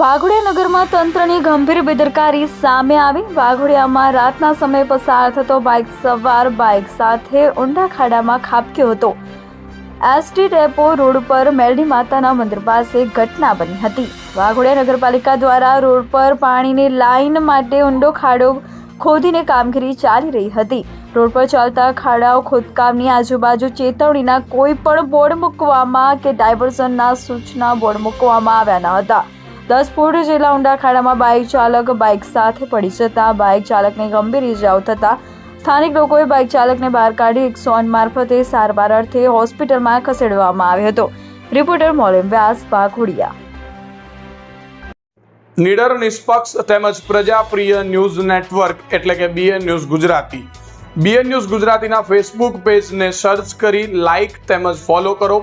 વાઘોડિયા નગરમાં તંત્રની ગંભીર બેદરકારી સામે આવી. વાઘોડિયામાં રાતના સમયે પસાર થતો બાઇક સવાર બાઇક સાથે ઊંડા ખાડામાં ખાબક્યો હતો. એસટી ડેપો રોડ પર મેલડી માતાના મંદિર પાસે ઘટના બની હતી. વાઘોડિયા નગરપાલિકા દ્વારા રોડ પર પાણીની લાઇન માટે ઊંડો ખાડો ખોદીને કામગીરી ચાલી રહી હતી. રોડ પર ચાલતા ખાડાઓ, ખોદકામની આજુબાજુ ચેતવણીના કોઈ પણ બોર્ડ મૂકવામાં કે ડાયવર્ઝનના સૂચના બોર્ડ મૂકવામાં આવ્યા ન હતા. દસ ફૂટ જેટલા ઊંડા ખાડામાં બાઇક ચાલક બાઇક સાથે પડી જતા બાઇક ચાલકને ગંભીર ઇજાઓ થતા સ્થાનિક લોકોએ બાઇક ચાલકને બહાર કાઢી એક સોન મારફતે સારવાર અર્થે હોસ્પિટલમાં ખસેડવામાં આવ્યો હતો. રિપોર્ટર મોલેમ વ્યાસ વાઘોડિયા નિડર નિષ્પક્ષ તેમજ પ્રજાપ્રિય ન્યૂઝ નેટવર્ક એટલે કે BN news Gujarati. BN news ગુજરાતીના ફેસબુક પેજને સર્ચ કરી લાઇક તેમજ ફોલો કરો.